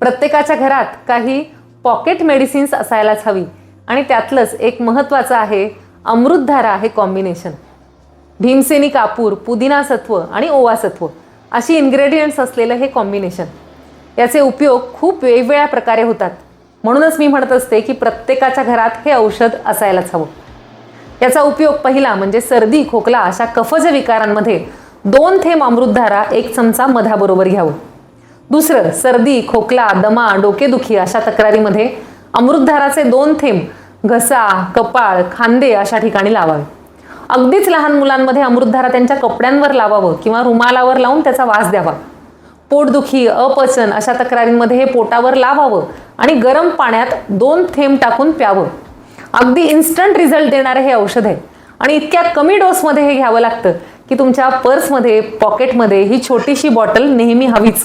प्रत्येकाच्या घरात काही पॉकेट मेडिसिन्स असायलाच हवी. आणि त्यातलंच एक महत्त्वाचं आहे अमृतधारा हे कॉम्बिनेशन भीमसेनी कापूर पुदिना सत्व आणि ओवा सत्व अशी इन्ग्रेडियंट्स असलेलं हे कॉम्बिनेशन याचे उपयोग खूप वेगवेगळ्या प्रकारे होतात. म्हणूनच मी म्हणत असते की प्रत्येकाच्या घरात हे औषध असायलाच हवं. याचा उपयोग पहिला म्हणजे सर्दी खोकला अशा कफज विकारांमध्ये दोन थेंब अमृतधारा एक चमचा मधाबरोबर घ्यावं. दुसरं सर्दी खोकला दमा डोकेदुखी अशा तक्रारीमध्ये अमृतधाराचे दोन थेंब घसा कपाळ खांदे अशा ठिकाणी लावावे. अगदीच लहान मुलांमध्ये अमृतधारा त्यांच्या कपड्यांवर लावावं किंवा रुमालावर लावून त्याचा वास द्यावा. पोटदुखी अपचन अशा तक्रारींमध्ये हे पोटावर लावावं आणि गरम पाण्यात दोन थेंब टाकून प्यावं. अगदी इन्स्टंट रिझल्ट देणारं हे औषध आहे. आणि इतक्या कमी डोसमध्ये हे घ्यावं लागतं की तुमच्या पर्समध्ये पॉकेटमध्ये ही छोटीशी बॉटल नेहमी हवीच.